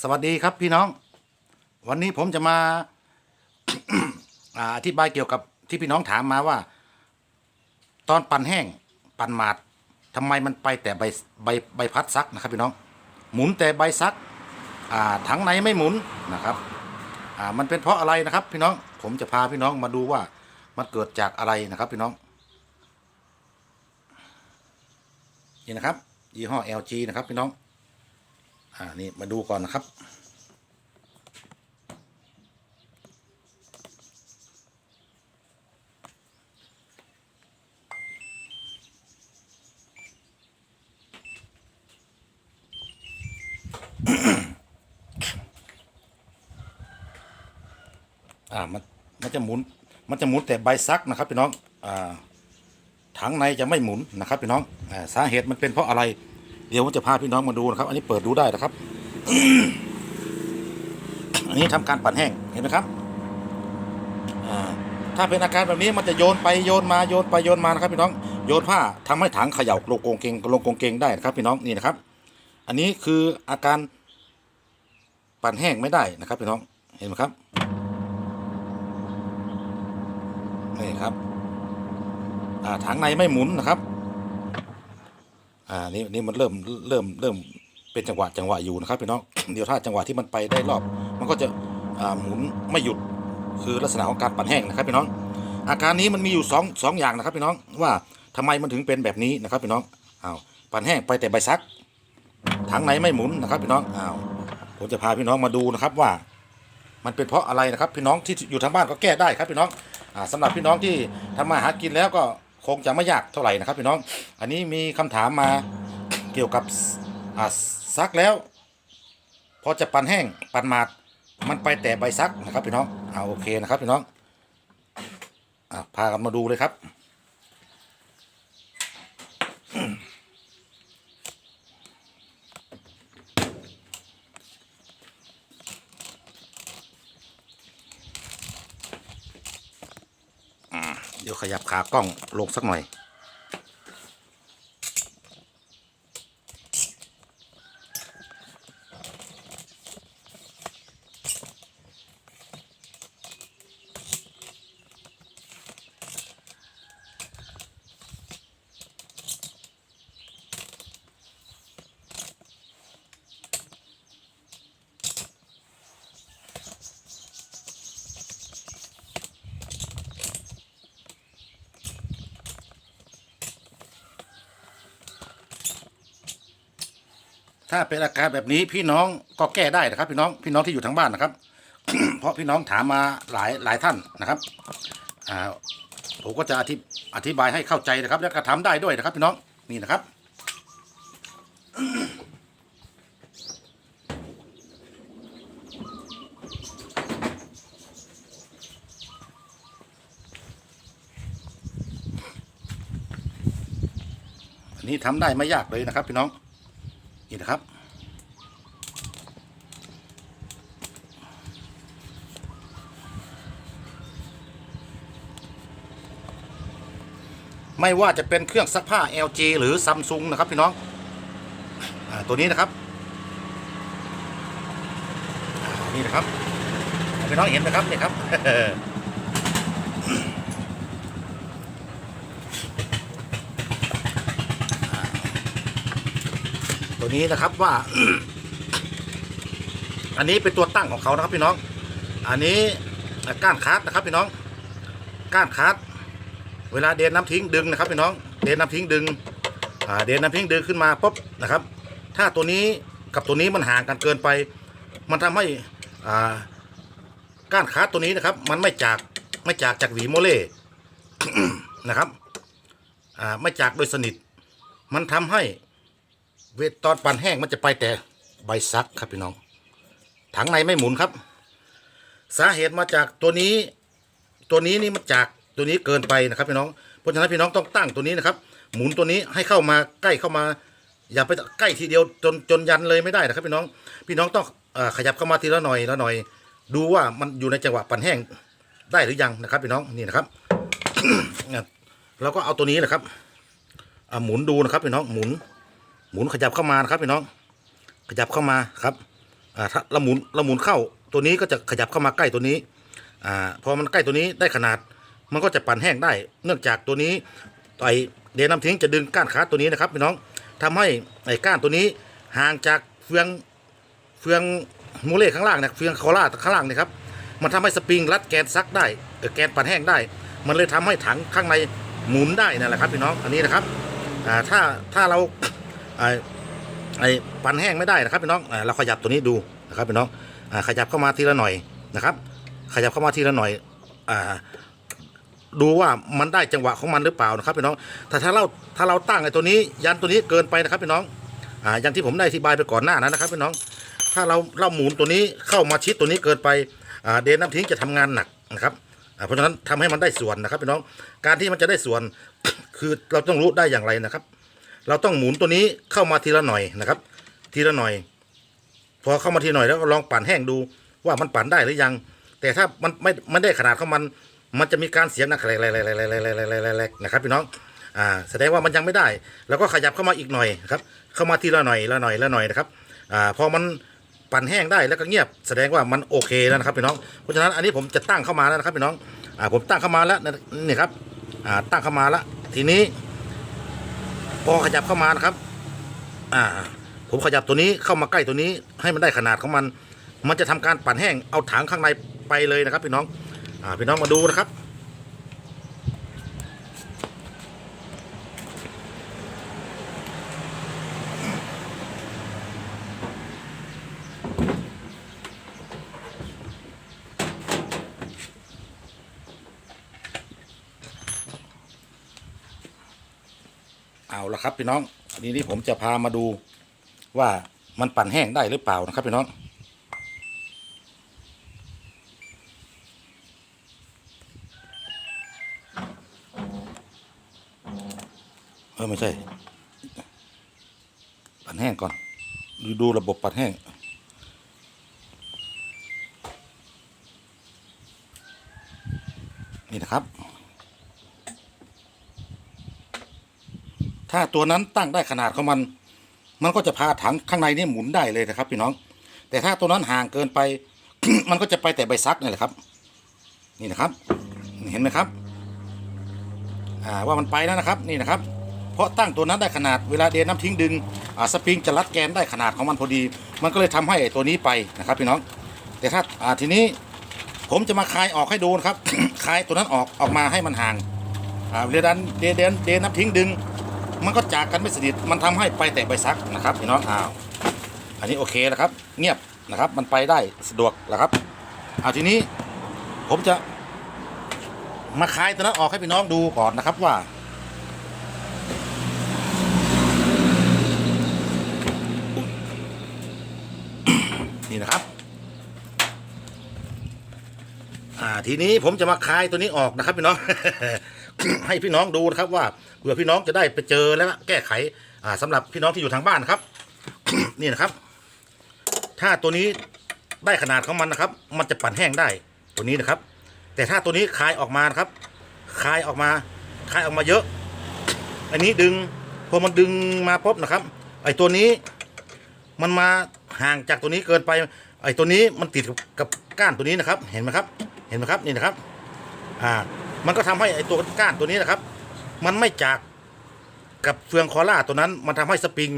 สวัสดีครับพี่น้อง วันนี้ผมจะมา อธิบายเกี่ยวกับที่พี่น้องถามมาว่า ตอนปั่นแห้งปั่นหมาดทำไมมันไปแต่ใบใบใบพัดซักนะครับพี่น้อง หมุนแต่ใบซักถังไหนไม่หมุนนะครับมันเป็นเพราะอะไรนะครับ พี่น้องผมจะพาพี่น้องมาดูว่ามันเกิดจากอะไรนะครับพี่น้องนี่นะครับยี่ห้อ LG นะครับพี่น้อง อ่านี่มาดูก่อนนะครับ อ่ามันมันจะหมุน มันจะหมุนแต่ใบซักนะครับพี่น้อง อ่าถังในจะไม่หมุนนะครับพี่น้อง อ่าสาเหตุมันเป็นเพราะอะไร เดี๋ยวผมจะพาพี่น้องมาดูนะครับ อันนี้เปิดดูได้นะครับ อันนี้ทำการปั่นแห้งเห็นไหมครับถ้าเป็นอาการแบบนี้มันจะโยนไปโยนมาโยนไปโยนมานะครับพี่น้องโยนผ้าทำให้ถังเขย่าลงกงเกงลงกงเกงได้นะครับ พี่น้องนี่นะครับ อันนี้คืออาการปั่นแห้งไม่ได้นะครับพี่น้องเห็นไหมครับนี่ครับถังในไม่หมุนนะครับ อ่านี่นี่มันเริ่มเริ่มเริ่มเป็นจังหวะจังหวะอยู่นะครับพี่น้องเดี๋ยวถ้าจังหวะที่มันไปได้รอบ มันก็จะอ่าหมุนไม่หยุดคือลักษณะของการปั่นแห้งนะครับพี่น้อง อาการนี้มันมีอยู่สองสองอย่างนะครับพี่น้องว่าทำไมมันถึงเป็นแบบนี้นะครับพี่น้องอ้าวปั่นแห้งไปแต่ใบซักถังไหนไม่หมุนนะครับพี่น้องอ้าวผมจะพาพี่น้องมาดูนะครับว่า มันเป็นเพราะอะไรนะครับ พี่น้องที่อยู่ทางบ้านก็แก้ได้ครับพี่น้องอ่าสำหรับพี่น้องที่ทำมาหากินแล้วก็ คงจะไม่ยากเท่าไหร่นะครับพี่น้อง อันนี้มีคำถามมาเกี่ยวกับอ่าซักแล้วพอจะปั่นแห้งปั่นหมาดมันไปแต่ใบซักนะครับพี่น้องเอาโอเคนะครับพี่น้องอ่าพากันมาดูเลยครับ ขยับขากล้องลงสักหน่อย ถ้าเป็นอาการแบบนี้พี่น้องก็แก้ได้นะครับ พี่น้องพี่น้องที่อยู่ทางบ้านนะครับ เพราะพี่น้องถามมาหลายหลายท่านนะครับอ่าผมก็จะอธิอธิบายให้เข้าใจนะครับ แล้วก็ทำได้ด้วยนะครับ พี่น้องนี่นะครับอันนี้ทำได้ไม่ยากเลยนะครับ พี่น้อง นี่นะครับ ไม่ว่าจะเป็นเครื่องซักผ้า LG หรือ Samsung นะครับพี่น้องอตัวนี้นะครับนี่นะครับพี่น้องเห็นไหมครับเนี่ยครับ ตัวนี้นะครับว่า อันนี้เป็นตัวตั้งของเขานะครับพี่น้อง อันนี้ก้านคาร์ดนะครับพี่น้อง ก้านคาร์ดเวลาเดนน้ำทิ้งดึงนะครับพี่น้อง เดนน้ำทิ้งดึงเดนน้ำทิ้งดึงขึ้นมาปุ๊บนะครับ ถ้าตัวนี้กับตัวนี้มันห่างกันเกินไป มันทำให้ก้านคาร์ดตัวนี้นะครับ มันไม่จากไม่จากจากหวีโมเล่นะครับไม่จากโดยสนิท มันทำให้ เวทตอนปั่นแห้งมันจะไปแต่ใบซักครับพี่น้อง ถังในไม่หมุนครับ สาเหตุมาจากตัวนี้ ตัวนี้นี่มันจากตัวนี้เกินไปนะครับพี่น้อง เพราะฉะนั้นพี่น้องต้องตั้งตัวนี้นะครับ หมุนตัวนี้ให้เข้ามาใกล้เข้ามา อย่าไปใกล้ทีเดียวจนจนยันเลยไม่ได้นะครับพี่น้อง พี่น้องต้องอขยับเข้ามาทีละหน่อยละหน่อย ดูว่ามันอยู่ในจังหวะปั่นแห้งได้หรือยังนะครับพี่น้องนี่นะครับเราก็เอาตัวนี้แหละครับหมุนดูนะครับพี่น้องหมุน หมุนขยับเข้ามานะครับพี่น้อง ขยับเข้ามาครับอ่าถ้าเราหมุนเราหมุนเข้าตัวนี้ก็จะขยับเข้ามาใกล้ตัวนี้อ่าพอมันใกล้ตัวนี้ได้ขนาด มันก็จะปั่นแห้งได้ เนื่องจากตัวนี้ไอเดนน้ำทิ้งจะดึงก้านคาตัวนี้นะครับพี่น้องทำให้ไอ้ก้านตัวนี้ห่างจากเฟืองเฟืองมูเล่ข้างล่างเนี่ยเฟืองคอล่าข้างล่างเนี่ยครับมันทำให้สปริงรัดแกนซักได้แกนปั่นแห้งได้ มันเลยทำให้ถังข้างในหมุนได้นั่นแหละครับพี่น้องอันนี้นะครับอ่าถ้าถ้าเรา ไอไอปั่นแห้งไม่ได้นะครับพี่น้องเราขยับตัวนี้ดูนะครับพี่น้องขยับเข้ามาทีละหน่อยนะครับ ขยับเข้ามาทีละหน่อยอดูว่ามันได้จังหวะของมันหรือเปล่านะครับพี่น้องแต่ถ้าเราถ้าเราตั้งไอ้ตัวนี้ ยันตัวนี้เกินไปนะครับพี่น้องอ่าอย่างที่ผมได้อธิบายไปก่อนหน้านั้นนะครับพี่น้อง ถ้าเราเราหมุนตัวนี้เข้ามาชิดตัวนี้เกินไปอ่าเดนน้ำทิ้งจะทำงานหนักนะครับเพราะฉะนั้นทำให้มันได้ส่วนนะครับพี่น้อง การที่มันจะได้ส่วนคือเราต้องรู้ได้อย่างไรนะครับ เราต้องหมุนตัวนี้เข้ามาทีละหน่อยนะครับ ทีละหน่อย พอเข้ามาทีหน่อยแล้วลองปั่นแห้งดูว่ามันปั่นได้หรือยัง แต่ถ้ามันไม่ไม่ได้ขนาดของมัน มันจะมีการเสียงนะแหลกๆๆๆๆๆๆนะครับพี่น้องอ่าแสดงว่ามันยังไม่ได้ แล้วก็ขยับเข้ามาอีกหน่อยครับ เข้ามาทีละหน่อยละหน่อยละหน่อยนะครับอ่าพอมันปั่นแห้งได้แล้วก็เงียบแสดงว่ามันโอเคแล้วนะครับพี่น้อง เพราะฉะนั้นอันนี้ผมจะตั้งเข้ามาแล้วนะครับพี่น้องอ่าผมตั้งเข้ามาแล้วนี่ครับอ่าตั้งเข้ามาแล้วทีนี้ พอขยับเข้ามานะครับ อ่า ผมขยับตัวนี้เข้ามาใกล้ตัวนี้ ให้มันได้ขนาดของมัน มันจะทำการปั่นแห้งเอาถังข้างในไปเลยนะครับพี่น้อง อ่าพี่น้องมาดูนะครับ เอาละครับพี่น้องอันนี้นี่ผมจะพามาดูว่ามันปั่นแห้งได้หรือเปล่านะครับพี่น้อง เออไม่ใช่ ปั่นแห้งก่อน ดูดูระบบปั่นแห้งนี่นะครับ ถ้าตัวนั้นตั้งได้ขนาดของมัน มันก็จะพาถังข้างในนี่หมุนได้เลยนะครับ พี่น้อง แต่ถ้าตัวนั้นห่างเกินไป มันก็จะไปแต่ใบซักนี่แหละครับ นี่นะครับ เห็นไหมครับ อ่าว่ามันไปแล้วนะครับ นี่นะครับ เพราะตั้งตัวนั้นได้ขนาดเวลาเดนน้ำทิ้งดึงอ่าสปริงจะรัดแกนได้ขนาดของมันพอดี มันก็เลยทำให้ตัวนี้ไปนะครับ พี่น้อง แต่ถ้าอ่าทีนี้ผมจะมาคลายออกให้ดูนะครับ คลายตัวนั้นออกออกมาให้มันห่างอ่าเวลาเดนเดนเดนน้ำทิ้งดึง มันก็จากกันไม่สนิทมันทำให้ไปแต่ใบซักนะครับพี่น้องอ้าวอันนี้โอเคแล้วครับ เงียบนะครับ มันไปได้สะดวกแล้วครับเอาทีนี้ผมจะมาคลายตัวนั้นออกให้พี่น้องดูก่อนนะครับว่า นี่นะครับ อ่าทีนี้ผมจะมาคลายตัวนี้ออกนะครับพี่น้อง ให้พี่น้องดูนะครับว่าเผื่อพี่น้องจะได้ไปเจอแล้วแก้ไขอ่าสำหรับพี่น้องที่อยู่ทางบ้านนะครับ นี่นะครับ ถ้าตัวนี้ได้ขนาดของมันนะครับ มันจะปั่นแห้งได้ตัวนี้นะครับ แต่ถ้าตัวนี้คลายออกมานะครับคลายออกมาคลายออกมาเยอะ อันนี้ดึงพอมันดึงมาปุ๊บนะครับ ไอ้ตัวนี้มันมาห่างจากตัวนี้เกินไป ไอ้ตัวนี้มันติดกับก้านตัวนี้นะครับ เห็นไหมครับ ห็นไหมครับนี่นะครับอ่ามันก็ทำให้ไอ้ตัวก้านตัวนี้นะครับ มันไม่จากกับเฟืองคอล่าตัวนั้น มันทำให้สปริง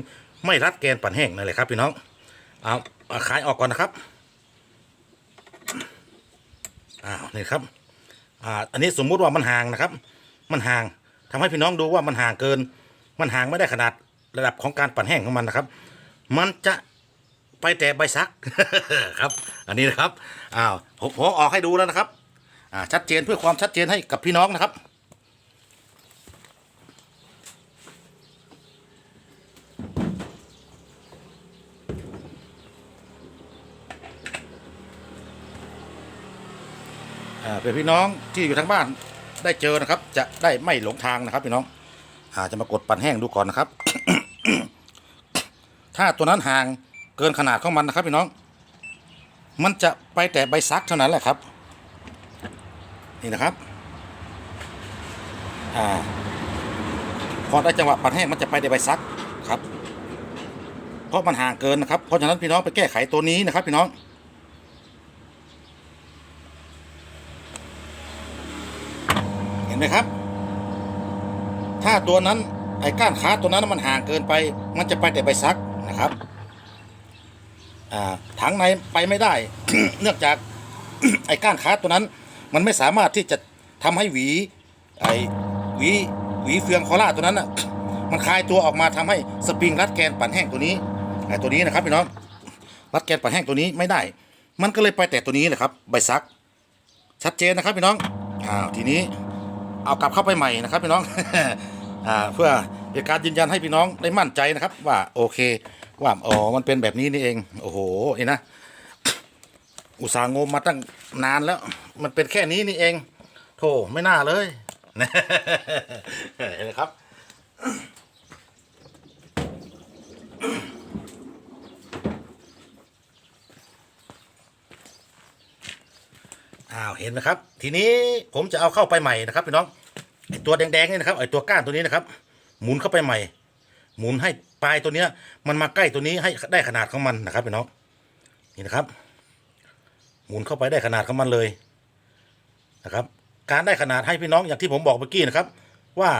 ไม่รัดแกนปั่นแห้งนั่นแหละครับพี่น้องเอาขายออกก่อนนะครับอ้าวนี่ครับอ่าอันนี้สมมุติว่ามันห่างนะครับ มันห่างทำให้พี่น้องดูว่ามันห่างเกิน มันห่างไม่ได้ขนาดระดับของการปั่นแห้งของมันนะครับ มันจะ ไปแต่ใบซัก ครับ อันนี้นะครับอ้าวผมผมออกให้ดูแล้วนะครับ อ่าชัดเจนเพื่อความชัดเจนให้กับพี่น้องนะครับ อ่าเพื่อพี่น้องที่อยู่ทางบ้านได้เจอนะครับ จะได้ไม่หลงทางนะครับพี่น้องอาจะมากดปั่นแห้งดูก่อนนะครับ ถ้าตัวนั้นห่าง เกินขนาดของมันนะครับพี่น้อง มันจะไปแต่ใบซักเท่านั้นแหละครับ นี่นะครับอ่าพอได้จังหวะปั่นแห้งมันจะไปแต่ใบซักครับ เพราะมันห่างเกินนะครับ เพราะฉะนั้นพี่น้องไปแก้ไขตัวนี้นะครับ พี่น้องเห็นไหมครับ ถ้าตัวนั้นไอ้ก้านขาตัวนั้นมันห่างเกินไป มันจะไปแต่ใบซักนะครับ ถังในไปไม่ได้ เนื่องจากไอ้ก้านขาตัวนั้น มันไม่สามารถที่จะทำให้หวีไอ้หวีหวีเฟืองคอล่าตัวนั้นอะมันคลายตัวออกมาทำให้สปริงรัดแกนปั่นแห้งตัวนี้ไอ้ตัวนี้นะครับพี่น้องรัดแกนปั่นแห้งตัวนี้ไม่ได้ มันก็เลยไปแต่ตัวนี้แหละครับ ใบซัก ชัดเจนนะครับพี่น้องอ้าวทีนี้เอากลับเข้าไปใหม่นะครับพี่น้องอ่าเพื่อเป็นการยืนยันให้พี่น้องได้มั่นใจนะครับ ว่าโอเค ว่าอ๋อมันเป็นแบบนี้นี่เอง โอ้โหเห็นนะอุตส่าห์งมมาตั้งนานแล้ว มันเป็นแค่นี้นี่เอง โธ่ไม่น่าเลยเห็นไหมครับอ้าวเห็นไหมครับ ทีนี้ผมจะเอาเข้าไปใหม่นะครับพี่น้องไอตัวแดงๆนี่นะครับไอตัวก้านตัวนี้นะครับ หมุนเข้าไปใหม่ หมุนให้ ปลายตัวเนี้ย มันมาใกล้ตัวนี้ให้ได้ขนาดของมันนะครับพี่น้องนี่นะครับ หมุนเข้าไปได้ขนาดของมันเลยนะครับ การได้ขนาดให้พี่น้องอย่างที่ผมบอกเมื่อกี้นะครับ ว่า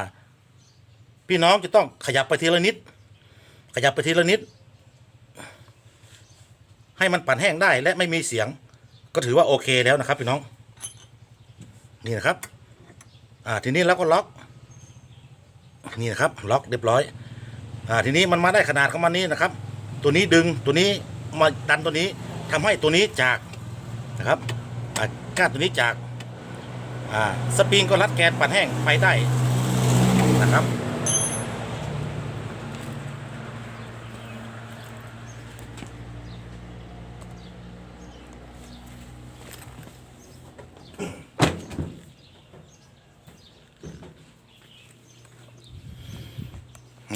พี่น้องจะต้องขยับไปทีละนิด ขยับไปทีละนิด ให้มันปั่นแห้งได้และไม่มีเสียง ก็ถือว่าโอเคแล้วนะครับ พี่น้อง นี่นะครับ อ่าทีนี้เราก็ล็อก นี่นะครับ ล็อกเรียบร้อย อ่าทีนี้มันมาได้ขนาดของมันนี้นะครับ ตัวนี้ดึงตัวนี้มาดันตัวนี้ทำให้ตัวนี้จากนะครับก้านตัวนี้จากอ่าสปริงก็รัดแกนปั่นแห้งไปได้นะครับ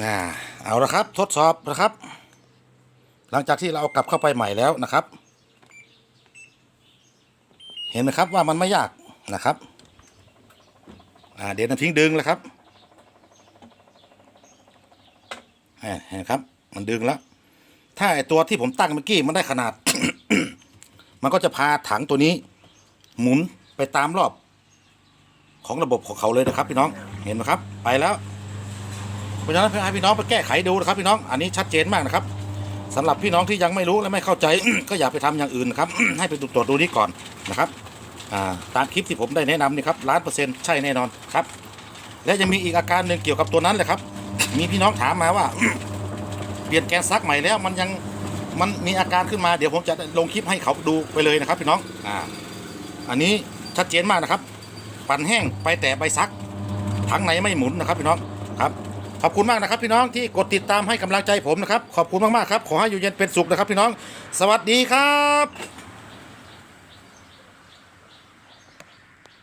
อ่า เอาละครับ ทดสอบนะครับ หลังจากที่เราเอากลับเข้าไปใหม่แล้วนะครับ เห็นไหมครับว่ามันไม่ยากนะครับอ่าเดี๋ยวน้ำทิ้งดึงแล้วครับเห็นครับ มันดึงแล้ว ถ้าไอตัวที่ผมตั้งเมื่อกี้มันได้ขนาด มันก็จะพาถังตัวนี้ หมุนไปตามรอบ ของระบบของเขาเลยนะครับ พี่น้องเห็นไหมครับ ไปแล้ว ราะฉะนั้นให้พี่น้องไปแก้ไขดูนะครับพี่น้องอันนี้ชัดเจนมากนะครับสำหรับพี่น้องที่ยังไม่รู้และไม่เข้าใจ ก็อย่าไปทำอย่างอื่นนะครับ ให้ไปตรวจดูนี้ก่อนนะครับตามคลิปที่ผมได้แนะนำนี่ครับล้านเปอร์เซ็นต์ใช่แน่นอนครับ และยังมีอีกอาการหนึ่งเกี่ยวกับตัวนั้นเลยครับ มีพี่น้องถามมาว่า เปลี่ยนแกนซักใหม่แล้ว มันยังมันมีอาการขึ้นมาเดี๋ยวผมจะลงคลิปให้เขาดูไปเลยนะครับ พี่น้องอ่าอันนี้ชัดเจนมากนะครับ ปั่นแห้งไปแต่ใบซักทั้งไหนไม่หมุนนะครับ พี่น้องครับ ขอบคุณมากนะครับพี่น้องที่กดติดตามให้กำลังใจผมนะครับ ขอบคุณมากๆครับ ขอให้อยู่เย็นเป็นสุขนะครับพี่น้อง สวัสดีครับ